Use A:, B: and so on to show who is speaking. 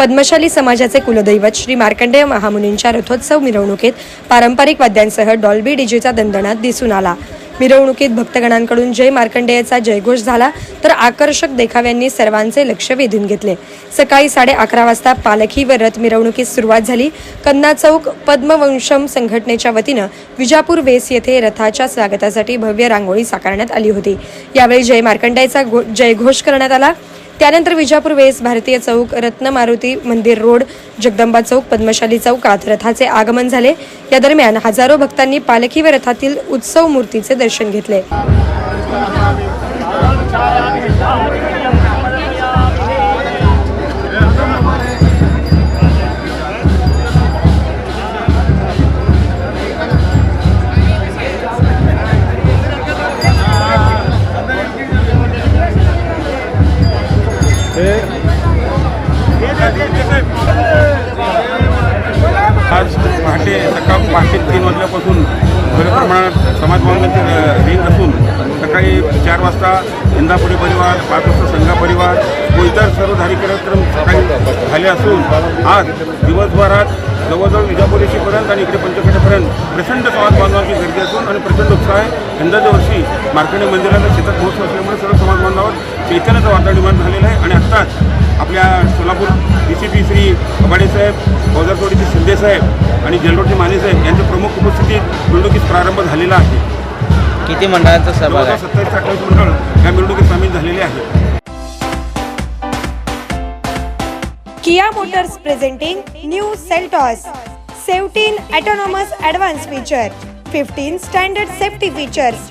A: पद्मशाली समाजाचे कुलदैवत श्री मार्कंडेय महामुनींच्या रथोत्सव मिरवणुकीत पारंपरिक वाद्यांसह डॉल्बी डीजेचा दणदणात दिसून आला. मिरवणुकीत भक्तगणांकडून जय मार्कंडेयचा जयघोष झाला तर आकर्षक देखाव्यांनी सर्वांचे लक्ष वेधून घेतले. सकाळी साडे अकरा वाजता पालखी व रथ मिरवणुकीस सुरुवात झाली. कन्ना चौक पद्मवंशम संघटनेच्या वतीनं विजापूर वेस येथे रथाच्या स्वागतासाठी भव्य रांगोळी साकारण्यात आली होती. यावेळी जय मार्कंडेयचा घो- जयघोष करण्यात आला. त्यानंतर विजापूर वेस भारतीय चौक रत्न मारुती मंदिर रोड जगदंबा चौक पद्मशाली चौकात रथाचे आगमन झाले. या दरम्यान हजारो भक्तांनी पालखी व रथातील उत्सव मूर्तीचे दर्शन घेतले.
B: आज पहाटे सकाळ पहाटे तीन वाजल्यापासून मोठ्या प्रमाणात समाज बांधवांची रिंग असून सकाळी चार वाजता इंदापुरी परिवार पाच वाजता संघा परिवार व इतर सर्व धारी कार्यक्रम सकाळी झाले असून आज दिवसभरात जवळजवळ विजापुरीशीपर्यंत आणि इकडे पंचखेड्यापर्यंत प्रचंड समाज बांधवांची गर्दी असून आणि प्रचंड उत्साह आहे. यंदाच्या वर्षी मार्कंडे मंदिराला शेतात पोहोचलं असल्यामुळे सर्व समाज बांधवावर चैतन्याचं वातावरण निर्माण झालेलं आहे आणि आत्ताच आपल्या Solapur D C P Shri Kabade saheb बाजारतोडीचे Shinde saheb आणि जलरोटी माने साहेब यांच्या प्रमुख उपस्थितीत मिरवणुकीस प्रारंभ झालेला आहे.
C: किती मंडळांचा सहभाग आहे?
B: सत्तावीस अठ्ठावीस मंडळ या मिरवणुकीत सामील झालेले आहेत.
A: Kia motors presenting new Seltos seventeen autonomous advanced feature fifteen standard safety features